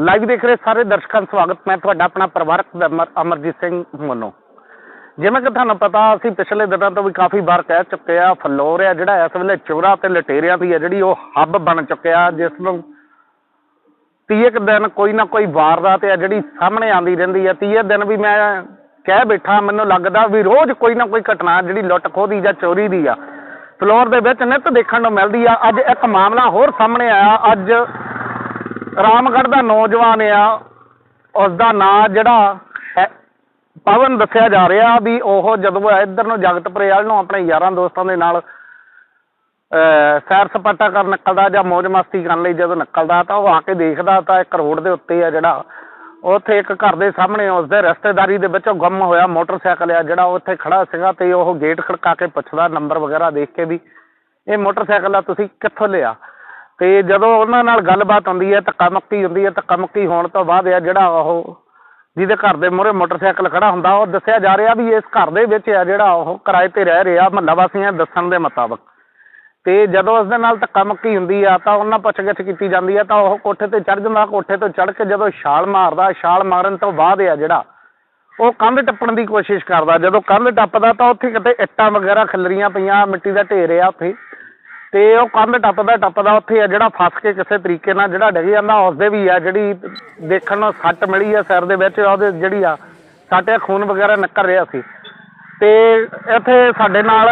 Live ਦੇਖ ਰਹੇ ਸਾਰੇ ਦਰਸ਼ਕਾਂ ਦਾ ਸਵਾਗਤ। ਮੈਂ ਤੁਹਾਡਾ ਆਪਣਾ ਪਰਿਵਾਰਕ ਮੈਂਬਰ ਅਮਰਜੀਤ ਸਿੰਘ ਮਨੋ। ਜਿਵੇਂ ਕਿ ਤੁਹਾਨੂੰ ਪਤਾ, ਅਸੀਂ ਪਿਛਲੇ ਦਿਨਾਂ ਤੋਂ ਵੀ ਕਾਫੀ ਵਾਰ ਕਹਿ ਚੁੱਕੇ ਆ, ਫਲੋਰ ਆ ਜਿਹੜਾ ਇਸ ਵੇਲੇ ਚੋਰਾ ਤੇ ਲਟੇਰਿਆਂ ਦੀ ਆ ਜਿਹੜੀ ਉਹ ਹੱਬ ਬਣ ਚੁੱਕਿਆ, ਜਿਸ ਨੂੰ ਤੀਏ ਕੁ ਦਿਨ ਕੋਈ ਨਾ ਕੋਈ ਵਾਰਦਾਤ ਆ ਜਿਹੜੀ ਸਾਹਮਣੇ ਆਉਂਦੀ ਰਹਿੰਦੀ ਆ। ਤੀਏ ਦਿਨ ਵੀ ਮੈਂ ਕਹਿ ਬੈਠਾ, ਮੈਨੂੰ ਲੱਗਦਾ ਵੀ ਰੋਜ਼ ਕੋਈ ਨਾ ਕੋਈ ਘਟਨਾ ਜਿਹੜੀ ਲੁੱਟ ਖੋਹ ਦੀ ਜਾਂ ਚੋਰੀ ਦੀ ਆ। ਫਲੋਰ ਦੇ ਵਿੱਚ ਨਿੱਤ ਦੇਖਣ ਨੂੰ ਮਿਲਦੀ ਆ। ਅੱਜ ਇੱਕ ਮਾਮਲਾ ਹੋਰ ਸਾਹਮਣੇ ਆਇਆ। ਅੱਜ ਰਾਮਗੜ੍ਹ ਦਾ ਨੌਜਵਾਨ ਆ ਉਸ ਦਾ ਨਾਂ ਜਿਹੜਾ ਪਵਨ ਦੱਸਿਆ ਜਾ ਰਿਹਾ ਵੀ ਉਹ ਜਦੋਂ ਇੱਧਰ ਨੂੰ ਜਗਤਪੁਰੇ ਵਾਲ ਨੂੰ ਆਪਣੇ ਯਾਰਾਂ ਦੋਸਤਾਂ ਦੇ ਨਾਲ ਸੈਰ ਸਪਾਟਾ ਕਰਨ ਨਿਕਲਦਾ ਜਾਂ ਮौज ਮਸਤੀ ਕਰਨ ਲਈ ਜਦੋਂ ਨਿਕਲਦਾ ਤਾਂ ਉਹ ਆ ਕੇ ਦੇਖਦਾ ਤਾਂ ਇੱਕ ਰੋਡ ਦੇ ਉੱਤੇ ਆ ਜਿਹੜਾ, ਉੱਥੇ ਇੱਕ ਘਰ ਦੇ ਸਾਹਮਣੇ ਉਸਦੇ ਰਿਸ਼ਤੇਦਾਰੀ ਦੇ ਵਿੱਚੋਂ ਗੁੰਮ ਹੋਇਆ ਮੋਟਰਸਾਈਕਲ ਆ ਜਿਹੜਾ ਉੱਥੇ ਖੜਾ ਸੀਗਾ ਤੇ ਉਹ ਗੇਟ ਖੜਕਾ ਕੇ ਪੁੱਛਦਾ, ਨੰਬਰ ਵਗੈਰਾ ਦੇਖ ਕੇ ਵੀ, ਇਹ ਮੋਟਰਸਾਈਕਲ ਆ, ਤੁਸੀਂ ਕਿੱਥੋਂ ਲਿਆ? ਤੇ ਜਦੋਂ ਉਹਨਾਂ ਨਾਲ ਗੱਲਬਾਤ ਹੁੰਦੀ ਹੈ, ਧੱਕਾ ਮੁੱਕੀ ਹੁੰਦੀ ਹੈ, ਧੱਕਾ ਮੁੱਕੀ ਹੋਣ ਤੋਂ ਬਾਅਦ ਆ ਜਿਹੜਾ ਉਹ ਜਿਹਦੇ ਘਰ ਦੇ ਮੂਹਰੇ ਮੋਟਰਸਾਈਕਲ ਖੜਾ ਹੁੰਦਾ, ਉਹ ਦੱਸਿਆ ਜਾ ਰਿਹਾ ਵੀ ਇਸ ਘਰ ਦੇ ਵਿੱਚ ਆ ਜਿਹੜਾ ਉਹ ਕਿਰਾਏ ਤੇ ਰਹਿ ਰਿਹਾ, ਮਹੱਲਾ ਵਾਸੀਆਂ ਦੱਸਣ ਦੇ ਮੁਤਾਬਕ। ਤੇ ਜਦੋਂ ਉਸ ਦੇ ਨਾਲ ਧੱਕਾ ਮੁੱਕੀ ਹੁੰਦੀ ਆ, ਤਾਂ ਉਹਨਾਂ ਪੁੱਛਗਿੱਛ ਕੀਤੀ ਜਾਂਦੀ ਆ, ਤਾਂ ਉਹ ਕੋਠੇ ਤੇ ਚੜ ਜਾਂਦਾ, ਕੋਠੇ ਤੋਂ ਚੜ ਕੇ ਜਦੋਂ ਛਾਲ ਮਾਰਦਾ, ਛਾਲ ਮਾਰਨ ਤੋਂ ਬਾਅਦ ਆ ਜਿਹੜਾ, ਉਹ ਕੰਧ ਟੱਪਣ ਦੀ ਕੋਸ਼ਿਸ਼ ਕਰਦਾ। ਜਦੋਂ ਕੰਧ ਟੱਪਦਾ ਤਾਂ ਉੱਥੇ ਕਿਤੇ ਇੱਟਾਂ ਵਗੈਰਾ ਖਿਲਰੀਆਂ ਪਈਆਂ, ਮਿੱਟੀ ਦਾ ਢੇਰ ਆ ਉੱਥੇ। ਤੇ ਉਹ ਕੰਧ ਟੱਪਦਾ ਟੱਪਦਾ ਉੱਥੇ ਆ ਜਿਹੜਾ ਫਸ ਕੇ ਕਿਸੇ ਤਰੀਕੇ ਨਾਲ ਜਿਹੜਾ ਡਿੱਗ ਜਾਂਦਾ ਉਸਦੇ ਵੀ ਆ ਜਿਹੜੀ ਦੇਖਣ ਨੂੰ ਸੱਟ ਮਿਲੀ ਆ ਸਿਰ ਦੇ ਵਿੱਚ ਉਹਦੇ ਜਿਹੜੀ ਆ ਸਾਡੇ ਖੂਨ ਵਗੈਰਾ ਨਿਕਲ ਰਿਹਾ ਸੀ। ਤੇ ਇੱਥੇ ਸਾਡੇ ਨਾਲ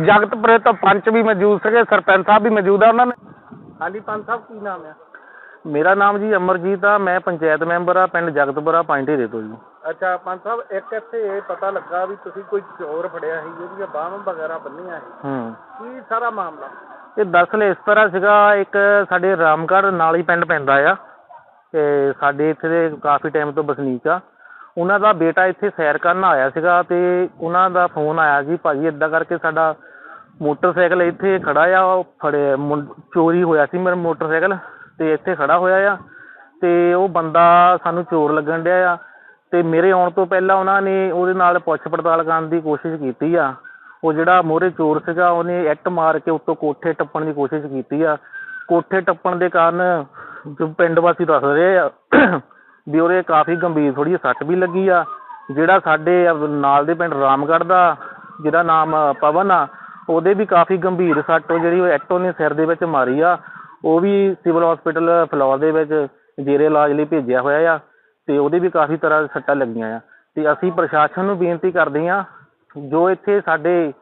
ਜਗਤਪੁਰੇ ਤੋਂ ਪੰਚ ਵੀ ਮੌਜੂਦ ਸੀਗੇ ਸਰਪੰਚ ਸਾਹਿਬ ਵੀ ਮੌਜੂਦ ਆ ਉਹਨਾਂ ਨੇ ਹਾਂਜੀ ਪੰਚ ਸਾਹਿਬ ਕੀ ਨਾਮ ਆ? ਮੇਰਾ ਨਾਮ ਜੀ ਅਮਰਜੀਤ ਆ ਮੈਂ ਪੰਚਾਇਤ ਮੈਂਬਰ ਆ ਪਿੰਡ ਜਗਤਪੁਰਾ ਪਾਂਟੇਰੇ ਤੋਂ ਜੀ। ਅੱਛਾ ਪੰਚ ਸਾਹਿਬ ਇੱਕ ਇੱਥੇ ਇਹ ਪਤਾ ਲੱਗਾ ਵੀ ਤੁਸੀਂ ਕੋਈ ਚੋਰ ਫੜਿਆ ਸੀ ਜਿਹਦੀਆਂ ਬਾਹਾਂ ਵਗੈਰਾ ਬੰਨੀਆਂ ਸੀ। ਹੂੰ। ਕੀ ਸਾਰਾ ਮਾਮਲਾ? ਇਹ ਦਰਅਸਲ ਇਸ ਤਰ੍ਹਾਂ ਸੀਗਾ ਇੱਕ ਸਾਡੇ ਰਾਮਗੜ੍ਹ ਨਾਲ ਹੀ ਪਿੰਡ ਪੈਂਦਾ ਆ ਤੇ ਸਾਡੇ ਇੱਥੇ ਦੇ ਕਾਫੀ ਟਾਈਮ ਤੋਂ ਵਸਨੀਕ ਆ। ਉਹਨਾਂ ਦਾ ਬੇਟਾ ਇੱਥੇ ਸੈਰ ਕਰਨ ਆਇਆ ਸੀਗਾ ਤੇ ਉਹਨਾਂ ਦਾ ਫੋਨ ਆਇਆ ਜੀ ਭਾਜੀ ਇਦਾਂ ਕਰਕੇ ਸਾਡਾ ਮੋਟਰਸਾਈਕਲ ਇੱਥੇ ਖੜਾ ਆ ਉਹ ਮੁੰ- ਚੋਰੀ ਹੋਇਆ ਸੀ ਮੇਰਾ ਮੋਟਰਸਾਈਕਲ ਤੇ ਇੱਥੇ ਖੜਾ ਹੋਇਆ ਆ ਤੇ ਉਹ ਬੰਦਾ ਸਾਨੂੰ ਚੋਰ ਲੱਗਣ ਡਿਆ ਆ। ਅਤੇ ਮੇਰੇ ਆਉਣ ਤੋਂ ਪਹਿਲਾਂ ਉਹਨਾਂ ਨੇ ਉਹਦੇ ਨਾਲ ਪੁੱਛ ਪੜਤਾਲ ਕਰਨ ਦੀ ਕੋਸ਼ਿਸ਼ ਕੀਤੀ ਆ। ਉਹ ਜਿਹੜਾ ਮੋਹਰੇ ਚੋਰ ਸੀਗਾ, ਉਹਨੇ ਇੱਟ ਮਾਰ ਕੇ ਉੱਤੋਂ ਕੋਠੇ ਟੱਪਣ ਦੀ ਕੋਸ਼ਿਸ਼ ਕੀਤੀ ਆ। ਕੋਠੇ ਟੱਪਣ ਦੇ ਕਾਰਨ ਜੋ ਪਿੰਡ ਵਾਸੀ ਦੱਸ ਰਹੇ ਆ ਵੀ ਉਹਦੇ ਕਾਫੀ ਗੰਭੀਰ ਥੋੜ੍ਹੀ ਜਿਹੀ ਸੱਟ ਵੀ ਲੱਗੀ ਆ। ਜਿਹੜਾ ਸਾਡੇ ਨਾਲ ਦੇ ਪਿੰਡ ਰਾਮਗੜ੍ਹ ਦਾ, ਜਿਹਦਾ ਨਾਮ ਪਵਨ ਆ, ਉਹਦੇ ਵੀ ਕਾਫੀ ਗੰਭੀਰ ਸੱਟ ਉਹ ਜਿਹੜੀ ਉਹ ਐਕਟ ਉਹਨੇ ਸਿਰ ਦੇ ਵਿੱਚ ਮਾਰੀ ਆ। ਉਹ ਵੀ ਸਿਵਲ ਹਸਪੀਟਲ ਫਲੋਰ ਦੇ ਵਿੱਚ ਜੇਰੇ ਇਲਾਜ ਲਈ ਭੇਜਿਆ ਹੋਇਆ ਆ। ਤੇ ਉਹਦੇ ਵੀ ਕਾਫੀ ਤਰ੍ਹਾਂ ਦੀ ਸੱਟਾਂ ਲੱਗੀਆਂ ਆ। ਤੇ ਅਸੀਂ ਪ੍ਰਸ਼ਾਸਨ ਨੂੰ ਬੇਨਤੀ ਕਰਦੇ ਹਾਂ, ਜੋ ਇੱਥੇ ਸਾਡੇ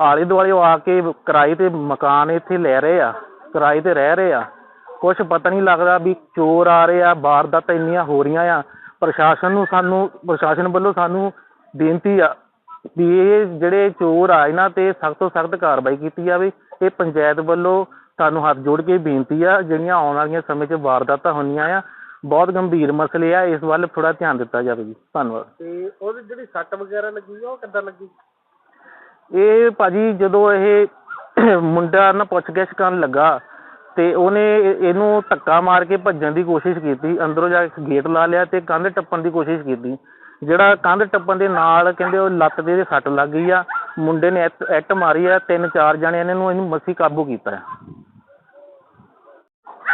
ਆਲੇ ਦੁਆਲੇ ਆ ਕੇ ਕਿਰਾਏ ਤੇ ਮਕਾਨ ਇੱਥੇ ਲੈ ਰਹੇ ਆ, ਕਿਰਾਏ ਤੇ ਰਹਿ ਰਹੇ ਆ, ਕੁਛ ਪਤਾ ਨਹੀਂ ਲੱਗਦਾ ਵੀ ਚੋਰ ਆ ਰਹੇ ਆ, ਵਾਰਦਾਤਾਂ ਇੰਨੀਆਂ ਹੋ ਰਹੀਆਂ ਆ। ਪ੍ਰਸ਼ਾਸਨ ਨੂੰ ਸਾਨੂੰ, ਪ੍ਰਸ਼ਾਸਨ ਵੱਲੋਂ ਸਾਨੂੰ ਬੇਨਤੀ ਆ ਵੀ ਇਹ ਜਿਹੜੇ ਚੋਰ ਆ, ਇਹਨਾਂ ਤੇ ਸਖਤ ਤੋਂ ਸਖਤ ਕਾਰਵਾਈ ਕੀਤੀ ਜਾਵੇ। ਇਹ ਪੰਚਾਇਤ ਵੱਲੋਂ ਸਾਨੂੰ ਹੱਥ ਜੋੜ ਕੇ ਬੇਨਤੀ ਆ, ਜਿਹੜੀਆਂ ਆਉਣ ਵਾਲੀਆਂ ਸਮੇਂ 'ਚ ਵਾਰਦਾਤਾਂ ਹੋਣੀਆਂ ਆ ਬਹੁਤ ਗੰਭੀਰ ਮਸਲੇ ਆ ਇਸ ਵੱਲ ਥੋੜਾ ਧਿਆਨ ਦਿੱਤਾ ਜਾਵੇ ਜੀ। ਧੰਨਵਾਦ। ਤੇ ਉਹਦੀ ਜਿਹੜੀ ਸੱਟ ਵਗੈਰਾ ਲੱਗੀ ਆ ਉਹ ਕਿੱਦਾਂ ਲੱਗੀ? ਇਹ ਭਾਜੀ ਜਦੋਂ ਇਹ ਮੁੰਡਾ ਨਾ ਪੁੱਛਗਿੱਛ ਕਰਨ ਲੱਗਾ ਤੇ ਉਹਨੇ ਇਹ- ਇਹਨੂੰ ਧੱਕਾ ਮਾਰ ਕੇ ਭੱਜਣ ਦੀ ਕੋਸ਼ਿਸ਼ ਕੀਤੀ ਅੰਦਰੋਂ ਜਾ ਕੇ ਗੇਟ ਲਾ ਲਿਆ ਤੇ ਕੰਧ ਟੱਪਣ ਦੀ ਕੋਸ਼ਿਸ਼ ਕੀਤੀ। ਜਿਹੜਾ ਕੰਧ ਟੱਪਣ ਦੇ ਨਾਲ ਕਹਿੰਦੇ ਉਹ ਲੱਤ ਦੇ ਸੱਟ ਲੱਗ ਗਈ ਆ ਮੁੰਡੇ ਨੇ ਇੱਟ ਮਾਰੀ ਆ ਤਿੰਨ ਚਾਰ ਜਣਿਆਂ ਨੇ ਇਹਨੂੰ ਇਹਨੂੰ ਮੱਸੀ ਕਾਬੂ ਕੀਤਾ ਆ।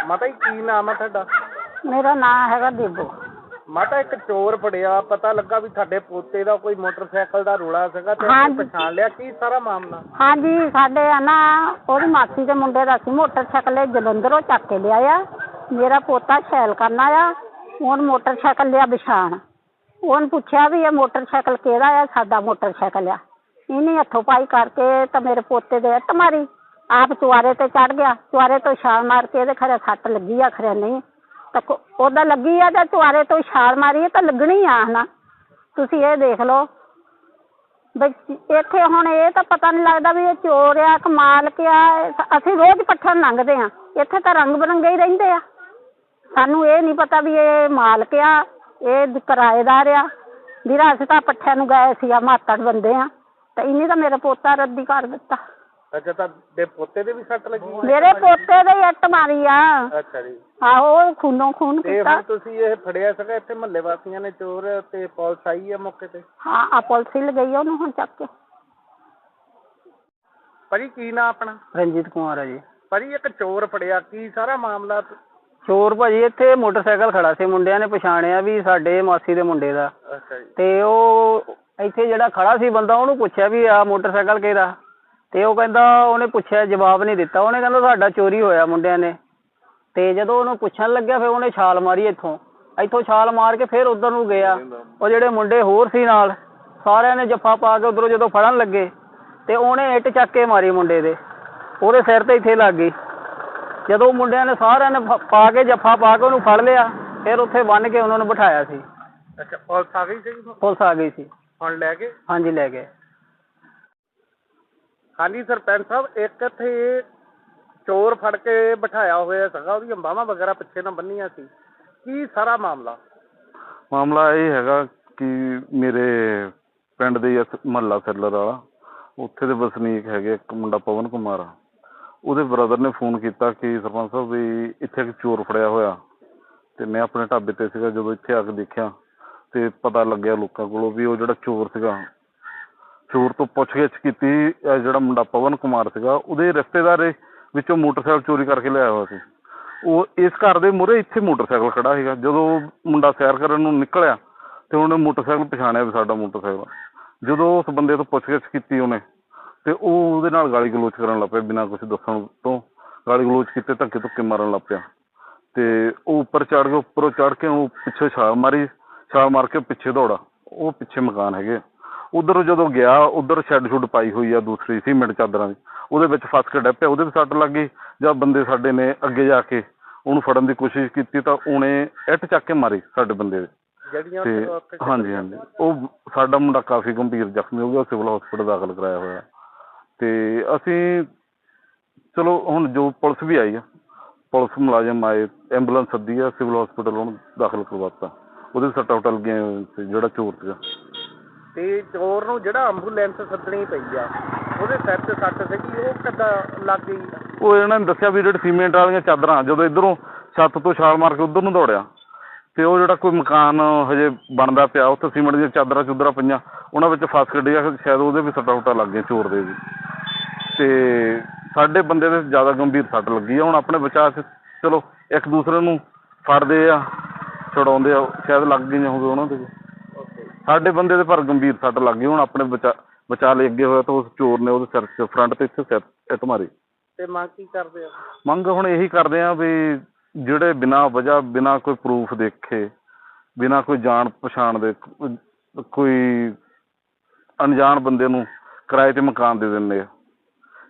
ਮਾਤਾ ਜੀ ਕੀ ਨਾਮ ਆ ਤੁਹਾਡਾ? ਮੇਰਾ ਨਾਮ ਹੈਗਾ ਦੇਬੋ ਮਾਤਾ ਇੱਕ ਚੋਰ ਫੜਿਆ। ਪਤਾ ਲੱਗਾ ਵੀ ਤੁਹਾਡੇ ਪੋਤੇ ਦਾ ਕੋਈ ਮੋਟਰਸਾਈਕਲ ਦਾ ਰੋਲਾ ਸੀਗਾ ਤੇ ਹਾਂਜੀ। ਉਹਨੇ ਪਛਾਣ ਲਿਆ। ਕੀ ਸਾਰਾ ਮਾਮਲਾ? ਹਾਂਜੀ ਸਾਡੇ ਆ ਨਾ ਉਹਦੀ ਮਾਸੀ ਦੇ ਮੁੰਡੇ ਦਾ ਸੀ। ਮੋਟਰਸਾਈਕਲ ਇਹ ਜਲੰਧਰੋਂ ਚੱਕ ਕੇ ਲਿਆਇਆ। ਮੇਰਾ ਪੋਤਾ ਸੈਲ ਕਰਨ ਆਇਆ। ਉਹਨ ਮੋਟਰਸਾਈਕਲ ਲਿਆ ਵਿਛਾਣ ਉਹਨ ਪੁੱਛਿਆ ਵੀ ਇਹ ਮੋਟਰਸਾਈਕਲ ਕਿਹਦਾ ਆ? ਸਾਡਾ ਮੋਟਰਸਾਈਕਲ ਆ। ਇਹਨੇ ਹੱਥੋਂ ਪਾਈ ਕਰਕੇ ਤਾਂ ਮੇਰੇ ਪੋਤੇ ਦੇ ਇੱਟ ਮਾਰੀ। ਆਪ ਚੁਆਰੇ ਤੇ ਚੜ ਗਿਆ। ਚੁਆਰੇ ਤੋਂ ਛਾਲ ਮਾਰ ਕੇ ਇਹਦੇ ਖਰੇ ਸੱਟ ਲੱਗੀ ਆ ਖਰੇ ਨਹੀਂ। ਤਾਂ ਉਹਦਾ ਲੱਗੀ ਆ ਜਾਂ ਚੁਆਰੇ ਤੋਂ ਛਾਲ ਮਾਰੀ ਆ ਤਾਂ ਲੱਗਣੀ ਆ, ਹਨਾ? ਤੁਸੀਂ ਇਹ ਦੇਖ ਲਓ। ਬਈ ਇੱਥੇ ਹੁਣ ਇਹ ਤਾਂ ਪਤਾ ਨਹੀਂ ਲੱਗਦਾ ਵੀ ਇਹ ਚੋਰ ਆ ਕਿ ਮਾਲਕ ਅਸੀਂ ਰੋਜ਼ ਪੱਠਣ ਲੰਘਦੇ ਆ। ਇੱਥੇ ਤਾਂ ਰੰਗ ਬਰੰਗੇ ਹੀ ਰਹਿੰਦੇ ਆ। ਸਾਨੂੰ ਇਹ ਨਹੀਂ ਪਤਾ ਵੀ ਇਹ ਮਾਲਕ ਆ, ਇਹ ਕਿਰਾਏਦਾਰ ਆ। ਵੀਰਾ, ਅਸੀਂ ਤਾਂ ਪੱਠਿਆਂ ਨੂੰ ਗਏ ਸੀ ਆ, ਮਾਤੜ ਬੰਦੇ ਆ। ਤੇ ਇਹਨੇ ਤਾਂ ਮੇਰਾ ਪੋਤਾ ਰੱਦੀ ਕਰ ਦਿੱਤਾ। ਅੱਛਾ ਤਾਂ ਦੇ ਪੋਤੇ ਦੇ ਵੀ ਸੱਟ ਲੱਗੀ ਮੇਰੇ ਪੋਤੇ ਦੇ ਹੀ ਇੱਟ ਮਾਰੀ ਆ। ਅੱਛਾ ਜੀ। ਆਹੋ ਉਹ ਖੂਨੋਂ ਖੂਨ ਤੇ ਕੀਤਾ। ਹੁਣ ਤੁਸੀਂ ਇਹ ਫੜਿਆ ਸੀਗਾ ਇੱਥੇ ਮਹੱਲੇ ਵਾਸੀਆਂ ਨੇ ਚੋਰ ਤੇ ਪੁਲਿਸ ਆਈ ਹੈ ਮੌਕੇ ਤੇ? ਹਾਂ ਆ ਪੁਲਿਸ ਹੀ ਲਗਈ ਉਹਨੂੰ ਹੁਣ ਚੱਕ ਕੇ। ਭਾਜੀ ਕੀ ਨਾਂ ਆਪਣਾ? ਰਣਜੀਤ ਕੁਮਾਰ ਹੈ ਜੀ। ਭਾਜੀ ਇੱਕ ਚੋਰ ਫੜਿਆ ਕੀ ਸਾਰਾ ਮਾਮਲਾ? ਚੋਰ ਭਾਜੀ ਇੱਥੇ ਮੋਟਰਸਾਈਕਲ ਖੜਾ ਸੀ ਮੁੰਡਿਆਂ ਨੇ ਪਛਾਣਿਆ ਵੀ ਸਾਡੇ ਮਾਸੀ ਦੇ ਮੁੰਡੇ ਦਾ। ਅੱਛਾ ਜੀ। ਤੇ ਉਹ ਇੱਥੇ ਜਿਹੜਾ ਖੜਾ ਸੀ ਬੰਦਾ ਉਹਨੂੰ ਪੁੱਛਿਆ ਵੀ ਆ ਮੋਟਰਸਾਈਕਲ ਕਿਹਦਾ? ਤੇ ਉਹ ਕਹਿੰਦਾ ਉਹਨੇ ਪੁੱਛਿਆ ਜਵਾਬ ਨਹੀਂ ਦਿੱਤਾ। ਉਹਨੇ ਕਹਿੰਦਾ ਸਾਡਾ ਚੋਰੀ ਹੋਇਆ ਮੁੰਡਿਆਂ ਨੇ। ਤੇ ਜਦੋਂ ਉਹਨੂੰ ਪੁੱਛਣ ਲੱਗਿਆ ਫਿਰ ਉਹਨੇ ਛਾਲ ਮਾਰੀ ਇੱਥੋਂ। ਇੱਥੋਂ ਛਾਲ ਮਾਰ ਕੇ ਫਿਰ ਉਧਰ ਨੂੰ ਗਿਆ। ਉਹ ਜਿਹੜੇ ਮੁੰਡੇ ਹੋਰ ਸੀ ਨਾਲ ਸਾਰਿਆਂ ਨੇ ਜੱਫਾ ਪਾ ਕੇ ਉਧਰੋਂ ਜਦੋਂ ਫੜਨ ਲੱਗੇ ਤੇ ਉਹਨੇ ਇੱਟ ਚੱਕ ਕੇ ਮਾਰੀ ਮੁੰਡੇ ਦੇ। ਉਹਦੇ ਸਿਰ ਤੇ ਇੱਥੇ ਲੱਗ ਗਈ। ਜਦੋਂ ਮੁੰਡਿਆਂ ਨੇ ਸਾਰਿਆਂ ਨੇ ਪਾ ਕੇ ਜੱਫਾ ਪਾ ਕੇ ਉਹਨੂੰ ਫੜ ਲਿਆ ਫਿਰ ਉੱਥੇ ਬੰਨ ਕੇ ਉਹਨਾਂ ਨੂੰ ਬਿਠਾਇਆ ਸੀ। ਅੱਛਾ ਪੁਲਿਸ ਆ ਗਈ ਸੀ? ਪੁਲਿਸ ਆ ਗਈ ਸੀ। ਹੁਣ ਲੈ ਕੇ ਹਾਂਜੀ ਲੈ ਗਏ। ਹਾਂਜੀ, ਸਰਪੰਚ ਸਾਹਿਬ, ਇੱਕ ਇੱਥੇ ਚੋਰ ਫੜ ਕੇ ਬਿਠਾਇਆ ਹੋਇਆ ਸੀਗਾ, ਉਹਦੀਆਂ ਬਾਹਾਂ ਵਗੈਰਾ ਪਿੱਛੇ ਨਾਲ ਬੰਨੀਆਂ ਸੀ। ਕੀ ਸਾਰਾ ਮਾਮਲਾ? ਮਾਮਲਾ ਇਹ ਹੈਗਾ ਕਿ ਮੇਰੇ ਪਿੰਡ ਦੇ ਮਹੱਲਾ ਸੈਲਰ ਵਾਲਾ, ਉੱਥੇ ਦੇ ਵਸਨੀਕ ਹੈਗੇ ਇੱਕ ਮੁੰਡਾ ਪਵਨ ਕੁਮਾਰ। ਉਹਦੇ ਬ੍ਰਦਰ ਨੇ ਫੋਨ ਕੀਤਾ ਕਿ ਸਰਪੰਚ ਸਾਹਿਬ ਵੀ ਇੱਥੇ ਇੱਕ ਚੋਰ ਫੜਿਆ ਹੋਇਆ ਤੇ ਮੈਂ ਆਪਣੇ ਢਾਬੇ ਤੇ ਸੀਗਾ ਜਦੋਂ ਇੱਥੇ ਆ ਕੇ ਦੇਖਿਆ ਤੇ ਪਤਾ ਲੱਗਿਆ ਲੋਕਾਂ ਕੋਲੋਂ ਵੀ ਉਹ ਜਿਹੜਾ ਚੋਰ ਸੀਗਾ ਚੋਰ ਤੋਂ ਪੁੱਛਗਿੱਛ ਕੀਤੀ, ਇਹ ਜਿਹੜਾ ਮੁੰਡਾ ਪਵਨ ਕੁਮਾਰ ਸੀਗਾ, ਉਹਦੇ ਰਿਸ਼ਤੇਦਾਰ ਵਿੱਚੋਂ ਮੋਟਰਸਾਈਕਲ ਚੋਰੀ ਕਰਕੇ ਲਿਆਇਆ ਹੋਇਆ ਸੀ। ਉਹ ਇਸ ਘਰ ਦੇ ਮੂਹਰੇ ਇੱਥੇ ਮੋਟਰਸਾਈਕਲ ਖੜਾ ਸੀਗਾ। ਜਦੋਂ ਮੁੰਡਾ ਸੈਰ ਕਰਨ ਨੂੰ ਨਿਕਲਿਆ, ਤੇ ਉਹਨੇ ਮੋਟਰਸਾਈਕਲ ਪਛਾਣਿਆ ਵੀ ਸਾਡਾ ਮੋਟਰਸਾਈਕਲ। ਜਦੋਂ ਉਸ ਬੰਦੇ ਤੋਂ ਪੁੱਛਗਿੱਛ ਕੀਤੀ ਉਹਨੇ, ਤੇ ਉਹ ਉਹਦੇ ਨਾਲ ਗਾਲੀ ਗਲੋਚ ਕਰਨ ਲੱਗ ਪਿਆ ਬਿਨਾਂ ਕੁਝ ਦੱਸਣ ਤੋਂ। ਗਾਲੀ ਗਲੋਚ ਕੀਤੇ, ਧੱਕੇ ਧੁੱਕੇ ਮਾਰਨ ਲੱਗ ਪਿਆ। ਤੇ ਉਹ ਉੱਪਰ ਚੜ ਕੇ ਉੱਪਰੋਂ ਚੜ ਕੇ ਉਹ ਪਿੱਛੇ ਛਾਲ ਮਾਰੀ, ਛਾਲ ਮਾਰ ਕੇ ਪਿੱਛੇ ਦੌੜਾ। ਉਹ ਪਿੱਛੇ ਮਕਾਨ ਹੈਗੇ ਉਧਰ ਜਦੋਂ ਗਿਆ ਉਧਰ ਸ਼ੈੱਡ ਸ਼ੁੱਡ ਪਾਈ ਹੋਈ ਆ ਦੂਸਰੀ ਸੀਮੈਂਟ ਚਾਦਰਾਂ ਦੀ। ਉਹਦੇ ਵਿੱਚ ਫਸ ਕੇ ਡਿੱਗ ਪਿਆ ਉਹਦੇ ਵੀ ਸੱਟ ਲੱਗ ਗਈ। ਜਦ ਬੰਦੇ ਸਾਡੇ ਨੇ ਅੱਗੇ ਜਾ ਕੇ ਉਹਨੂੰ ਫੜਨ ਦੀ ਕੋਸ਼ਿਸ਼ ਕੀਤੀ ਤਾਂ ਉਹਨੇ ਇੱਟ ਚੱਕ ਕੇ ਮਾਰੀ ਸਾਡੇ ਬੰਦੇ ਦੇ। ਤੇ ਹਾਂਜੀ ਹਾਂਜੀ। ਉਹ ਸਾਡਾ ਮੁੰਡਾ ਕਾਫੀ ਗੰਭੀਰ ਜ਼ਖਮੀ ਹੋ ਗਿਆ ਸਿਵਲ ਹਸਪੀਟਲ ਦਾਖਲ ਕਰਾਇਆ ਹੋਇਆ। ਤੇ ਅਸੀਂ ਚਲੋ ਹੁਣ ਜੋ ਪੁਲਿਸ ਵੀ ਆਈ ਆ ਪੁਲਿਸ ਮੁਲਾਜ਼ਮ ਆਏ ਐਂਬੂਲੈਂਸ ਸੱਦੀ ਆ ਸਿਵਲ ਹਸਪੀਟਲ ਉਹਨੂੰ ਦਾਖਲ ਕਰਵਾਤਾ। ਉਹਦੇ ਸੱਟਾਂ ਗਈਆਂ ਸੀ ਜਿਹੜਾ ਚੋਰ ਸੀਗਾ। ਤੇ ਚੋਰ ਨੂੰ ਜਿਹੜਾ ਐਂਬੂਲੈਂਸ ਸੱਦਣੀ ਪਈ ਆ, ਉਹਦੇ ਸਿਰ ਤੇ ਸੱਟ ਸੀਗੀ, ਉਹ ਕਿੱਦਾਂ ਲੱਗ ਗਈ? ਉਹ ਇਹਨਾਂ ਨੇ ਦੱਸਿਆ ਵੀ ਜਿਹੜੇ ਸੀਮੈਂਟ ਵਾਲੀਆਂ ਚਾਦਰਾਂ, ਜਦੋਂ ਇਧਰੋਂ ਛੱਤ ਤੋਂ ਛਾਲ ਮਾਰ ਕੇ ਉਧਰ ਨੂੰ ਦੌੜਿਆ, ਤੇ ਉਹ ਜਿਹੜਾ ਕੋਈ ਮਕਾਨ ਹਜੇ ਬਣਦਾ ਪਿਆ, ਉੱਥੇ ਸੀਮੈਂਟ ਦੀਆਂ ਚਾਦਰਾਂ ਚੁਦਰਾਂ ਪਈਆਂ, ਉਹਨਾਂ ਵਿੱਚ ਫਸ ਕੇ ਡਿੱਗਿਆ ਸ਼ਾਇਦ ਉਹਦੇ ਵੀ ਸੱਟਾਂ ਉਟਾਂ ਲੱਗ ਗਈਆਂ ਚੋਰ ਦੇ ਵੀ। ਤੇ ਸਾਡੇ ਬੰਦੇ ਦੇ ਜ਼ਿਆਦਾ ਗੰਭੀਰ ਸੱਟ ਲੱਗੀ ਆ, ਹੁਣ ਆਪਣੇ ਬਚਾਅ 'ਚ ਚਲੋ, ਇੱਕ ਦੂਸਰੇ ਨੂੰ ਫੜਦੇ ਆ, ਛੁਡਾਉਂਦੇ ਆ, ਸ਼ਾਇਦ ਲੱਗ ਗਈਆਂ ਹੋਵੇ ਉਹਨਾਂ ਦੇ ਵੀ। ਸਾਡੇ ਬੰਦੇ ਦੇ ਪਰ ਗੰਭੀਰ ਸੱਟ ਲੱਗ ਗਈ ਹੁਣ ਆਪਣੇ ਬਚਾ ਬਚਾ ਲਈ ਅੱਗੇ ਹੋਇਆ ਤਾਂ ਉਸ ਚੋਰ ਨੇ ਉਹਦੇ ਸਿਰ 'ਚ ਫਰੰਟ ਤੇ ਇੱਥੇ ਸਿਰ ਇੱਟ ਮਾਰੀ। ਤੇ ਮੰਗ ਕੀ ਕਰਦੇ ਆ? ਮੰਗ ਹੁਣ ਇਹੀ ਕਰਦੇ ਆ ਵੀ ਜਿਹੜੇ ਬਿਨਾਂ ਵਜ੍ਹਾ ਬਿਨਾਂ ਕੋਈ ਪ੍ਰੂਫ ਦੇਖੇ ਬਿਨਾਂ ਕੋਈ ਜਾਣ ਪਛਾਣ ਦੇ ਕੋਈ ਅਣਜਾਣ ਬੰਦੇ ਨੂੰ ਕਿਰਾਏ ਤੇ ਮਕਾਨ ਦੇ ਦਿੰਦੇ ਆ।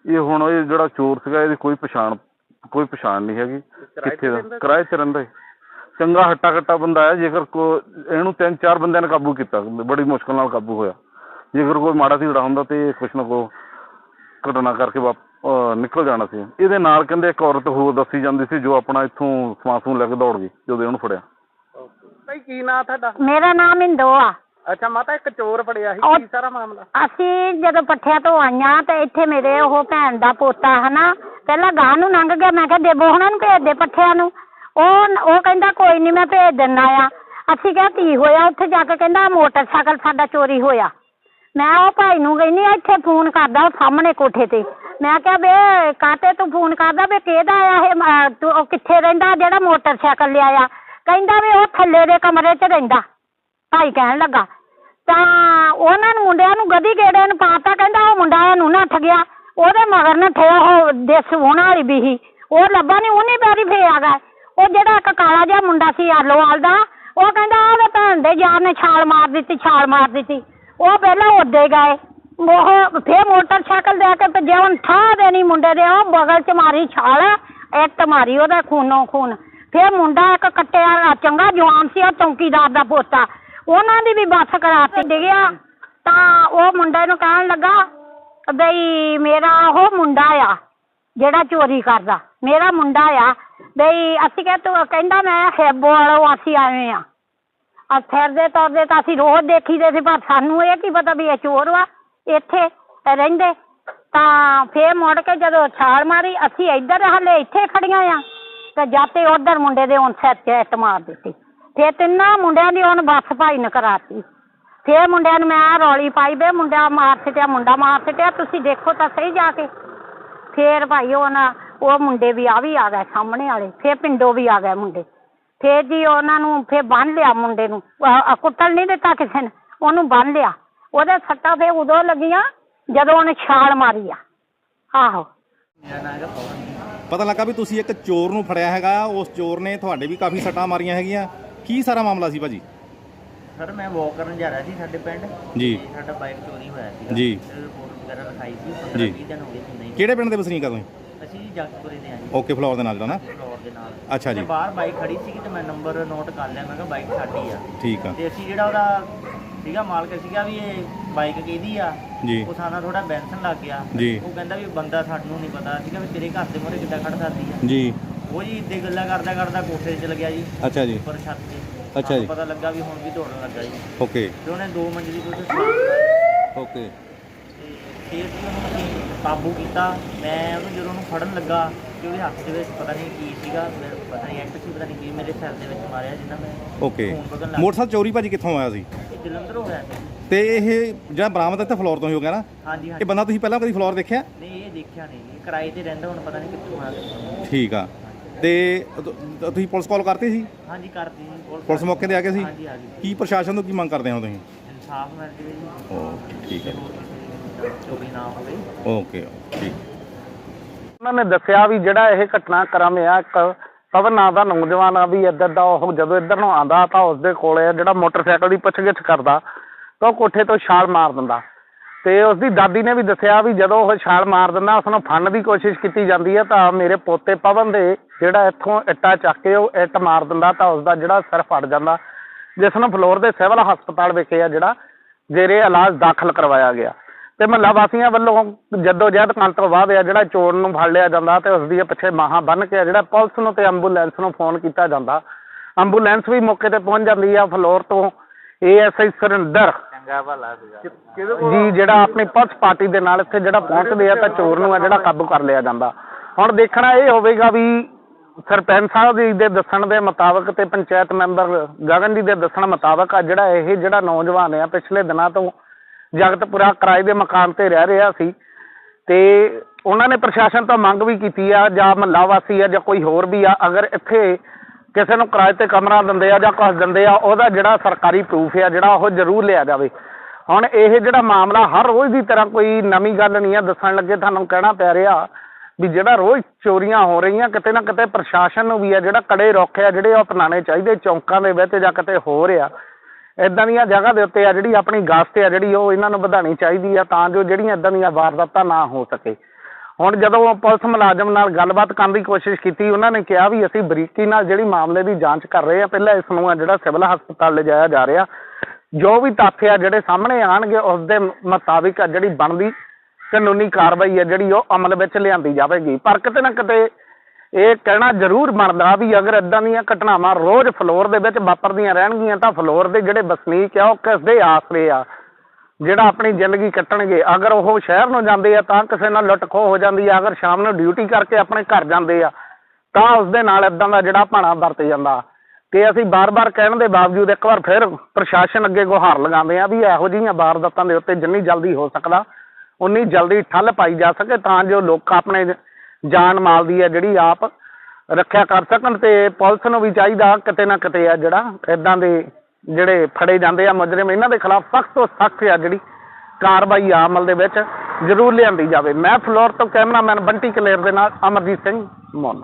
ਇਹ ਹੁਣ ਇਹ ਜਿਹੜਾ ਚੋਰ ਸੀਗਾ ਇਹਦੀ ਕੋਈ ਪਛਾਣ ਕੋਈ ਪਛਾਣ ਨਹੀਂ ਹੈਗੀ। ਕਿੱਥੇ ਦਾ ਕਿਰਾਏ ਤੇ ਰਹਿੰਦਾ ਹੈ ਚੰਗਾ ਹੱਟਾ ਕੱਟਾ ਬੰਦਾ ਹੈ ਜੇਕਰ ਕੋ ਇਹਨੂੰ ਤਿੰਨ ਚਾਰ ਬੰਦਿਆਂ ਨੇ ਕਾਬੂ ਕੀਤਾ ਬੜੀ ਮੁਸ਼ਕਲ ਨਾਲ ਕਾਬੂ ਹੋਇਆ। ਜੇਕਰ ਕੋਈ ਮਾੜਾ ਧੀੜਾ ਹੁੰਦਾ ਤੇ ਕੁਛ ਨਾ ਕੋ ਘਟਨਾ ਕਰਕੇ ਵਾਪ ਨਿਕਲ ਜਾਣਾ ਸੀ। ਇਹਦੇ ਨਾਲ ਕਹਿੰਦੇ ਇੱਕ ਔਰਤ ਹੋਰ ਦੱਸੀ ਜਾਂਦੀ ਸੀ ਜੋ ਆਪਣਾ ਇੱਥੋਂ ਸਮਾਨ ਲੈ ਕੇ ਦੌੜ ਗਈ ਜਦੋਂ ਇਹਨੂੰ ਫੜਿਆ। ਭਾਈ ਕੀ ਨਾਂ ਤੁਹਾਡਾ? ਮੇਰਾ ਨਾਮ ਇੰਦੋ ਆ। ਅੱਛਾ ਮਾਤਾ ਇੱਕ ਚੋਰ ਫੜਿਆ ਸੀ ਕੀ ਸਾਰਾ ਮਾਮਲਾ? ਅਸੀਂ ਜਦੋਂ ਪੱਠਿਆਂ ਤੋਂ ਆਈਆਂ ਤੇ ਇੱਥੇ ਮੇਰੇ ਉਹ ਭੈਣ ਦਾ ਪੋਤਾ ਹਨਾ ਪਹਿਲਾਂ ਗਾਂ ਨੂੰ ਲੰਘ ਗਿਆ ਮੈਂ ਕਿਹਾ ਦੇਬੋ ਹੁਣਾਂ ਨੂੰ ਭੇਜ ਦੇ ਪੱਠਿਆਂ ਨੂੰ। ਉਹ ਉਹ ਕਹਿੰਦਾ, ਕੋਈ ਨਹੀਂ ਮੈਂ ਭੇਜ ਦਿੰਦਾ ਆ। ਅਸੀਂ ਕਿਹਾ, ਕੀ ਹੋਇਆ? ਉੱਥੇ ਜਾ ਕੇ ਕਹਿੰਦਾ, ਮੋਟਰਸਾਈਕਲ ਸਾਡਾ ਚੋਰੀ ਹੋਇਆ। ਮੈਂ ਉਹ ਭਾਈ ਨੂੰ ਕਹਿੰਦੀ ਇੱਥੇ ਫੋਨ ਕਰਦਾ ਉਹ ਸਾਹਮਣੇ ਕੋਠੇ ਤੇ। ਮੈਂ ਕਿਹਾ ਵੇ ਕਾਤੇ ਤੂੰ ਫੋਨ ਕਰਦਾ? ਵੇ ਕਿਹਦਾ ਆ ਇਹ? ਮ- ਤੂੰ ਉਹ ਕਿੱਥੇ ਰਹਿੰਦਾ? ਜਿਹੜਾ ਮੋਟਰਸਾਈਕਲ ਲਿਆਇਆ। ਕਹਿੰਦਾ ਵੀ ਉਹ ਥੱਲੇ ਦੇ ਕਮਰੇ 'ਚ ਰਹਿੰਦਾ। ਭਾਈ ਕਹਿਣ ਲੱਗਾ। ਤਾਂ ਉਹਨਾਂ ਨੂੰ ਮੁੰਡਿਆਂ ਨੂੰ ਗਦੀ ਗੇੜੇ ਨੂੰ ਪਾਤਾ, ਕਹਿੰਦਾ, ਉਹ ਮੁੰਡਾ ਇਹਨੂੰ ਨੱਠ ਗਿਆ। ਉਹਦੇ ਮਗਰ ਨੱਠੇ ਉਹ ਦੇਸ ਹੋਣ ਵਾਲੀ ਵੀ ਸੀ ਉਹ ਲੱਭਾ ਨਹੀਂ ਉਹਨੇ ਪੈਰੀ ਫੇ ਆ ਗਿਆ। ਉਹ ਜਿਹੜਾ ਇੱਕ ਕਾਲਾ ਜਿਹਾ ਮੁੰਡਾ ਸੀ ਆਲੋਵਾਲ ਦਾ, ਉਹ ਕਹਿੰਦਾ ਉਹਦੇ ਭੈਣ ਦੇ ਯਾਰ ਨੇ ਛਾਲ ਮਾਰ ਦਿੱਤੀ, ਛਾਲ ਮਾਰ ਦਿੱਤੀ। ਉਹ ਪਹਿਲਾਂ ਉੱਦੇ ਗਏ। ਉਹ ਫੇਰ ਮੋਟਰਸਾਈਕਲ ਦੇ ਕੇ ਭੱਜਿਆ, ਹੁਣ ਠਾਹ ਦੇਣੀ ਮੁੰਡੇ ਦੇ, ਉਹ ਬਗਲ ਚ ਮਾਰੀ ਛਾਲ, ਇੱਕ ਮਾਰੀ ਉਹਦਾ ਖੂਨੋਂ ਖੂਨ। ਫੇਰ ਮੁੰਡਾ ਇੱਕ ਕੱਟਿਆ, ਚੰਗਾ ਜਵਾਨ ਸੀ, ਉਹ ਚੌਂਕੀਦਾਰ ਦਾ ਪੋਤਾ। ਉਹਨਾਂ ਦੀ ਵੀ ਬੱਸ ਕਰਾ ਕਰਾਤੀ, ਡਿੱਗਿਆ। ਤਾਂ ਉਹ ਮੁੰਡੇ ਨੂੰ ਕਹਿਣ ਲੱਗਾ, ਬਈ ਮੇਰਾ ਉਹ ਮੁੰਡਾ ਆ, ਜਿਹੜਾ ਚੋਰੀ ਕਰਦਾ। ਮੇਰਾ ਮੁੰਡਾ ਆ, ਬਈ ਅਸੀਂ ਕਿਹਾ ਤੂੰ, ਕਹਿੰਦਾ ਮੈਂ ਹੈਬੋ ਵਾਲੋ, ਅਸੀਂ ਆਏ ਆ। ਆ ਫਿਰਦੇ ਤੁਰਦੇ ਤਾਂ ਅਸੀਂ ਰੋਜ਼ ਦੇਖੀਦੇ ਸੀ, ਪਰ ਸਾਨੂੰ ਇਹ ਕੀ ਪਤਾ ਵੀ ਇਹ ਚੋਰ ਵਾ, ਇੱਥੇ ਰਹਿੰਦੇ। ਤਾਂ ਫੇਰ ਮੁੜ ਕੇ ਜਦੋਂ ਛਾਲ ਮਾਰੀ, ਅਸੀਂ ਇੱਧਰ ਹਲੇ ਇੱਥੇ ਖੜੀਆਂ ਆ, ਤੇ ਜਾਤੇ ਉਧਰ ਮੁੰਡੇ ਦੇ ਹੁਣ ਸਿਰ 'ਚ ਮਾਰ ਦਿੱਤੀ। ਫੇਰ ਤਿੰਨਾਂ ਮੁੰਡਿਆਂ ਦੀ ਹੁਣ ਬੱਸ ਭਾਈ ਨੇ ਕਰਾਤੀ। ਫੇਰ ਮੁੰਡਿਆਂ ਨੂੰ ਮੈਂ ਰੌਲੀ ਪਾਈ ਵੇ ਮੁੰਡਾ ਮਾਰ ਸਿੱਟਿਆ ਮੁੰਡਾ ਮਾਰ ਸਿੱਟਿਆ ਤੁਸੀਂ ਦੇਖੋ ਤਾਂ ਸਹੀ ਜਾ ਕੇ। ਫੇਰ ਭਾਈ ਉਹ ਉਹ ਮੁੰਡੇ ਵੀ ਆ ਵੀ ਆ ਗਏ ਸਾਹਮਣੇ ਵਾਲੇ ਫੇਰ ਪਿੰਡੋਂ ਵੀ ਆ ਗਏ ਮੁੰਡੇ। ਫੇਰ ਜੀ ਉਹਨਾਂ ਨੂੰ ਫੇਰ ਬੰਨ ਲਿਆ ਮੁੰਡੇ ਨੂੰ। ਅਹ, ਅਹ, ਕੁੱਟਣ ਨਹੀਂ ਦਿੱਤਾ ਕਿਸੇ ਨੇ ਉਹਨੂੰ ਬੰਨ ਲਿਆ। ਉਹਦੇ ਸੱਟਾਂ ਫੇਰ ਉਦੋਂ ਲੱਗੀਆਂ ਜਦੋਂ ਉਹਨੇ ਛਾਲ ਮਾਰੀ ਆ। ਆਹੋ। ਪਤਾ ਲੱਗਾ ਵੀ ਤੁਸੀਂ ਇੱਕ ਚੋਰ ਨੂੰ ਫੜਿਆ ਹੈਗਾ ਉਸ ਚੋਰ ਨੇ ਤੁਹਾਡੇ ਵੀ ਕਾਫੀ ਸੱਟਾਂ ਮਾਰੀਆਂ ਹੈਗੀਆਂ। ਕੀ ਸਾਰਾ ਮਾਮਲਾ ਸੀ ਭਾਜੀ? ਸਰ ਮੈਂ ਵਾਕ ਕਰਨ ਜਾ ਰਿਹਾ ਸੀ ਸਾਡੇ ਪਿੰਡ। ਜੀ। ਤੇ ਸਾਡਾ ਬਾਈਕ ਚੋਰੀ ਹੋਇਆ ਸੀ ਜੀ। ਰਿਪੋਰਟ ਵਗੈਰਾ ਲਿਖਾਈ ਸੀ ਜੀ। 15 20 ਦਿਨ ਹੋ ਗਏ ਸੀ ਨਹੀਂ ਕਿਹੜੇ ਪਿੰਡ ਦੇ ਵਸਨੀਕ ਆ ਤੁਸੀਂ? ਜਗਤਪੁਰੇ ਦੇ ਆਂ ਜੀ। ਓਕੇ ਫਲੋਰ ਦੇ ਨਾਲ ਜਿਹੜਾ ਨਾ? ਫਲੋਰ ਦੇ ਨਾਲ। ਅੱਛਾ ਜੀ। ਤੇ ਬਾਹਰ ਬਾਈਕ ਖੜੀ ਸੀ ਤੇ ਮੈਂ ਨੰਬਰ ਨੋਟ ਕਰ ਲਿਆ ਮੈਂ ਕਿਹਾ ਬਾਈਕ ਸਾਡੀ ਆ। ਠੀਕ ਆ। ਤੇ ਅਸੀਂ ਜਿਹੜਾ ਉਹਦਾ ਸੀਗਾ ਮਾਲਕ ਸੀਗਾ ਵੀ ਇਹ ਬਾਈਕ ਕਿਹਦੀ ਆ ਜੀ। ਉਹ ਸਾਨਾ ਥੋੜਾ ਬੈਂਸਨ ਲੱਗ ਗਿਆ। ਜੀ। ਉਹ ਕਹਿੰਦਾ ਵੀ ਬੰਦਾ ਸਾਨੂੰ ਨਹੀਂ ਪਤਾ ਸੀਗਾ ਵੀ ਤੇਰੇ ਘਰ ਦੇ ਮੂਹਰੇ ਕਿੱਦਾਂ ਖੜ ਸਕਦੀ ਆ। ਜੀ। ਉਹ ਜੀ ਇੱਦੇ ਗੱਲਾਂ ਕਰਦਾ ਕਰਦਾ ਕੋਠੇ ਤੇ ਚਲ ਗਿਆ ਜੀ। ਅੱਛਾ ਜੀ। ਉੱਪਰ ਛੱਤ ਤੇ। ਅੱਛਾ ਜੀ। ਪਤਾ ਲੱਗਾ ਵੀ ਹੁਣ ਵੀ ਦੌੜਨ ਲੱਗਾ ਜੀ। ਓਕੇ। ਤੇ ਉਹਨੇ ਦੋ ਮੰਜ਼ਲੀ ਤੋਂ ਸਲਾਮ ਓਕੇ। ਤੇ ਫਿਰ ਵੀ ਉਹਨੂੰ ਅਸੀਂ ਕਾਬੂ ਕੀਤਾ। ਮੈਂ ਉਹਨੂੰ ਜਦੋਂ ਉਹਨੂੰ ਫੜਨ ਲੱਗਾ ਤੇ ਉਹਦੇ ਹੱਥ ਦੇ ਵਿੱਚ ਪਤਾ ਨਹੀਂ ਕੀ ਸੀਗਾ ਪਤਾ ਨਹੀਂ ਐਂਟ ਸੀ ਪਤਾ ਨਹੀਂ ਕੀ ਮੇਰੇ ਸਿਰ ਦੇ ਵਿੱਚ ਮਾਰਿਆ ਜਿੰਨਾ ਮੈਂ ਓਕੇ ਖੂਨ ਵਗਣ ਲੱਗ ਮੋਟਰਸਾਈਕਲ ਚੋਰੀ ਭਾਜੀ ਕਿੱਥੋਂ ਆਇਆ ਸੀ? ਇਹ ਜਲੰਧਰ ਹੋ ਗਿਆ ਸੀ। ਤੇ ਇਹ ਜਿਹੜਾ ਬਰਾਮਦ ਇੱਥੇ ਫਲੋਰ ਤੋਂ ਹੀ ਹੋ ਗਿਆ ਨਾ? ਹਾਂਜੀ ਇਹ ਹਾਂਜੀ ਬੰਦਾ ਤੁਸੀਂ ਪਹਿਲਾਂ ਕਦੀ ਫਲੋਰ ਦੇਖਿਆ? ਨਹੀਂ ਇਹ ਦੇਖਿਆ ਨਹੀਂ। ਇਹ ਕਿਰਾਏ ਤੇ ਰਹਿੰਦਾ ਹੁਣ ਪਤਾ ਨਹੀਂ ਕਿੱਥੋਂ ਆ ਗਿਆ। ਠੀਕ ਆ। ਤੇ ਤ- ਤ- ਤੁਸੀਂ ਪੁਲਿਸ ਕਾਲ ਕਰਤੀ ਸੀ? ਹਾਂਜੀ ਕਰਦੀ ਜੀ ਪੁਲਿਸ ਮੌਕੇ ਤੇ ਆ ਗਏ ਸੀ? ਹਾਂਜੀ ਹਾਂਜੀ। ਕੀ ਪ੍ਰਸ਼ਾਸਨ ਤੋਂ ਕੀ ਮੰਗ ਕਰਦੇ ਹੋ ਤੁਸੀਂ? ਇਨਸਾਫ ਮਿਲ ਜਵੇ ਜੀ। ਓ ਠੀਕ ਹੈ ਹੋਰ ਚੋਰੀ ਨਾ ਹੋਵੇ ਓਕੇ ਠੀਕ ਉਹਨਾਂ ਨੇ ਦੱਸਿਆ ਵੀ ਜਿਹੜਾ ਇਹ ਘਟਨਾ ਕਰਮ ਆ, ਇੱਕ ਪਵਨ ਨਾਂ ਦਾ ਨੌਜਵਾਨ ਆ ਵੀ ਇੱਧਰ ਦਾ ਉਹ ਜਦੋਂ ਇੱਧਰ ਨੂੰ ਆਂਦਾ ਤਾਂ ਉਸਦੇ ਕੋਲੇ ਜਿਹੜਾ ਮੋਟਰਸਾਈਕਲ ਦੀ ਪੁੱਛਗਿੱਛ ਕਰਦਾ, ਤਾਂ ਉਹ ਕੋਠੇ ਤੋਂ ਛਾਲ ਮਾਰ ਦਿੰਦਾ। ਤੇ ਉਸਦੀ ਦਾਦੀ ਨੇ ਵੀ ਦੱਸਿਆ ਵੀ ਜਦੋਂ ਉਹ ਛਾਲ ਮਾਰ ਦਿੰਦਾ ਉਸ ਨੂੰ ਫੜਨ ਦੀ ਕੋਸ਼ਿਸ਼ ਕੀਤੀ ਜਾਂਦੀ ਹੈ ਤਾਂ ਮੇਰੇ ਪੋਤੇ ਪਵਨ ਦੇ ਜਿਹੜਾ ਇੱਥੋਂ ਇੱਟਾਂ ਚੱਕ ਕੇ ਉਹ ਇੱਟ ਮਾਰ ਦਿੰਦਾ, ਤਾਂ ਉਸਦਾ ਜਿਹੜਾ ਸਿਰ ਫੜ ਜਾਂਦਾ। ਜਿਸ ਨੂੰ ਫਲੋਰ ਦੇ ਸਿਵਲ ਹਸਪਤਾਲ ਵਿਖੇ ਆ ਜਿਹੜਾ, ਜੇਰੇ ਇਲਾਜ ਦਾਖਲ ਕਰਵਾਇਆ ਗਿਆ। ਤੇ ਮਹੱਲਾ ਵਾਸੀਆਂ ਵੱਲੋਂ ਜਦੋਂ ਜਹਿਦ ਕਰਨ ਤੋਂ ਬਾਅਦ ਆ ਜਿਹੜਾ ਚੋਰ ਨੂੰ ਫੜ ਲਿਆ ਜਾਂਦਾ ਤੇ ਉਸ ਦੀ ਪਿੱਛੇ ਮਾਹਾਂ ਬੰਨ ਕੇ ਆ ਜਿਹੜਾ ਪੁਲਿਸ ਨੂੰ ਤੇ ਐਂਬੂਲੈਂਸ ਨੂੰ ਫੋਨ ਕੀਤਾ ਜਾਂਦਾ। ਐਂਬੂਲੈਂਸ ਵੀ ਮੌਕੇ ਤੇ ਪਹੁੰਚ ਜਾਂਦੀ ਆ ਫਲੋਰ ਤੋਂ। ਏਐਸਆਈ ਸੁਰਿੰਦਰ ਜੀ ਜਿਹੜਾ ਆਪਣੀ ਪੁਲਿਸ ਪਾਰਟੀ ਦੇ ਨਾਲ ਇੱਥੇ ਜਿਹੜਾ ਪਹੁੰਚਦੇ ਆ ਤਾਂ ਚੋਰ ਨੂੰ ਆ ਜਿਹੜਾ ਕਾਬੂ ਕਰ ਲਿਆ ਜਾਂਦਾ। ਹੁਣ ਦੇਖਣਾ ਇਹ ਹੋਵੇਗਾ ਵੀ ਸਰਪੰਚ ਸਾਹਿਬ ਜੀ ਦੇ ਦੱਸਣ ਦੇ ਮੁਤਾਬਕ ਤੇ ਪੰਚਾਇਤ ਮੈਂਬਰ ਗਗਨ ਜੀ ਦੇ ਦੱਸਣ ਮੁਤਾਬਕ ਆ ਜਿਹੜਾ ਇਹ ਜਿਹੜਾ ਨੌਜਵਾਨ ਆ ਪਿਛਲੇ ਦਿਨਾਂ ਤੋਂ ਜਗਤਪੁਰਾ ਕਿਰਾਏ ਦੇ ਮਕਾਨ ਤੇ ਰਹਿ ਰਿਹਾ ਸੀ ਤੇ ਉਹਨਾਂ ਨੇ ਪ੍ਰਸ਼ਾਸਨ ਤੋਂ ਮੰਗ ਵੀ ਕੀਤੀ ਆ, ਜਾਂ ਮਹੱਲਾ ਵਾਸੀ ਆ, ਜਾਂ ਕੋਈ ਹੋਰ ਵੀ ਆ, ਅਗਰ ਇੱਥੇ ਕਿਸੇ ਨੂੰ ਕਿਰਾਏ ਤੇ ਕਮਰਾ ਦਿੰਦੇ ਆ ਜਾਂ ਕੁਛ ਦਿੰਦੇ ਆ, ਉਹਦਾ ਜਿਹੜਾ ਸਰਕਾਰੀ ਪ੍ਰੂਫ ਆ, ਜਿਹੜਾ ਉਹ ਜ਼ਰੂਰ ਲਿਆ ਜਾਵੇ। ਹੁਣ ਇਹ ਜਿਹੜਾ ਮਾਮਲਾ ਹਰ ਰੋਜ਼ ਦੀ ਤਰ੍ਹਾਂ ਕੋਈ ਨਵੀਂ ਗੱਲ ਨਹੀਂ ਆ, ਦੱਸਣ ਲੱਗੇ ਤੁਹਾਨੂੰ ਕਹਿਣਾ ਪੈ ਰਿਹਾ ਵੀ ਜਿਹੜਾ ਰੋਜ਼ ਚੋਰੀਆਂ ਹੋ ਰਹੀਆਂ, ਕਿਤੇ ਨਾ ਕਿਤੇ ਪ੍ਰਸ਼ਾਸਨ ਨੂੰ ਵੀ ਆ, ਜਿਹੜਾ ਕੜੇ ਰੁੱਖ ਆ, ਜਿਹੜੇ ਉਹ ਅਪਣਾਣੇ ਚਾਹੀਦੇ, ਚੌਂਕਾਂ ਦੇ ਵਿੱਚ ਜਾਂ ਕਿਤੇ ਹੋ ਰਿਹਾ ਇੱਦਾਂ ਦੀਆਂ ਜਗ੍ਹਾ ਦੇ ਉੱਤੇ ਆ ਜਿਹੜੀ ਆਪਣੀ ਗਸ਼ਤ ਆ ਜਿਹੜੀ ਉਹ ਇਹਨਾਂ ਨੂੰ ਵਧਾਉਣੀ ਚਾਹੀਦੀ ਆ ਤਾਂ ਜੋ ਜਿਹੜੀਆਂ ਇੱਦਾਂ ਦੀਆਂ ਵਾਰਦਾਤਾਂ ਨਾ ਹੋ ਸਕੇ। ਹੁਣ ਜਦੋਂ ਪੁਲਿਸ ਮੁਲਾਜ਼ਮ ਨਾਲ ਗੱਲਬਾਤ ਕਰਨ ਦੀ ਕੋਸ਼ਿਸ਼ ਕੀਤੀ, ਉਹਨਾਂ ਨੇ ਕਿਹਾ ਵੀ ਅਸੀਂ ਬਰੀਕੀ ਨਾਲ ਜਿਹੜੀ ਮਾਮਲੇ ਦੀ ਜਾਂਚ ਕਰ ਰਹੇ ਆ, ਪਹਿਲਾਂ ਇਸ ਨੂੰ ਆ ਜਿਹੜਾ ਸਿਵਲ ਹਸਪਤਾਲ ਲਿਜਾਇਆ ਜਾ ਰਿਹਾ, ਜੋ ਵੀ ਤੱਥ ਆ ਜਿਹੜੇ ਸਾਹਮਣੇ ਆਣਗੇ ਉਸ ਦੇ ਮੁਤਾਬਿਕ ਆ ਜਿਹੜੀ ਬਣਦੀ ਕਾਨੂੰਨੀ ਕਾਰਵਾਈ ਆ ਜਿਹੜੀ ਉਹ ਅਮਲ ਵਿੱਚ ਲਿਆਂਦੀ ਜਾਵੇਗੀ। ਪਰ ਕਿਤੇ ਨਾ ਕਿਤੇ ਇਹ ਕਹਿਣਾ ਜ਼ਰੂਰ ਬਣਦਾ ਵੀ ਅਗਰ ਇਦਾਂ ਦੀਆਂ ਘਟਨਾਵਾਂ ਰੋਜ਼ ਫਲੋਰ ਦੇ ਵਿੱਚ ਵਾਪਰਦੀਆਂ ਰਹਿਣਗੀਆਂ ਤਾਂ ਫਲੋਰ ਦੇ ਜਿਹੜੇ ਵਸਨੀਕ ਆ, ਉਹ ਕਿਸ ਦੇ ਆਸਰੇ ਆ? ਜਿਹੜਾ ਆਪਣੀ ਜ਼ਿੰਦਗੀ ਕੱਟਣਗੇ। ਅਗਰ ਉਹ ਸ਼ਹਿਰ ਨੂੰ ਜਾਂਦੇ ਆ ਤਾਂ ਕਿਸੇ ਨਾਲ ਲੁੱਟ ਖੋਹ ਹੋ ਜਾਂਦੀ ਆ। ਅਗਰ ਸ਼ਾਮ ਨੂੰ ਡਿਊਟੀ ਕਰਕੇ ਆਪਣੇ ਘਰ ਜਾਂਦੇ ਆ, ਤਾਂ ਉਸ ਦੇ ਨਾਲ ਇਦਾਂ ਦਾ ਜਿਹੜਾ ਭਾਣਾ ਵਰਤ ਜਾਂਦਾ। ਤੇ ਅਸੀਂ ਬਾਰ-ਬਾਰ ਕਹਿਣ ਦੇ ਬਾਵਜੂਦ ਇੱਕ ਵਾਰ ਫਿਰ ਪ੍ਰਸ਼ਾਸਨ ਅੱਗੇ ਗੁਹਾਰ ਲਗਾਉਂਦੇ ਆ ਵੀ ਇਹੋ ਜਿਹੀਆਂ ਵਾਰਦਾਤਾਂ ਦੇ ਉੱਤੇ ਜਿੰਨੀ ਜਲਦੀ ਹੋ ਸਕਦਾ, ਉਨੀ ਜਲਦੀ ਠੱਲ ਪਾਈ ਜਾ ਸਕੇ ਤਾਂ ਜੋ ਲੋਕ ਆਪਣੇ ਜਾਨ ਮਾਲ ਦੀ ਆ ਜਿਹੜੀ ਆਪ ਰੱਖਿਆ ਕਰ ਸਕਣ ਤੇ ਪੁਲਿਸ ਨੂੰ ਵੀ ਚਾਹੀਦਾ ਕਿਤੇ ਨਾ ਕਿਤੇ ਆ ਜਿਹੜਾ ਇਦਾਂ ਦੇ ਜਿਹੜੇ ਫੜੇ ਜਾਂਦੇ ਆ ਮੁਜਰਮ, ਇਹਨਾਂ ਦੇ ਖਿਲਾਫ ਸਖਤ ਤੋਂ ਸਖਤ ਆ ਜਿਹੜੀ ਕਾਰਵਾਈ ਆ ਅਮਲ ਦੇ ਵਿੱਚ ਜ਼ਰੂਰ ਲਿਆਂਦੀ ਜਾਵੇ। ਮੈਂ ਫਲੋਰ ਤੋਂ ਕੈਮਰਾਮੈਨ ਬੰਟੀ ਕਲੇਰ ਦੇ ਨਾਲ ਅਮਰਜੀਤ ਸਿੰਘ ਮੋਨ।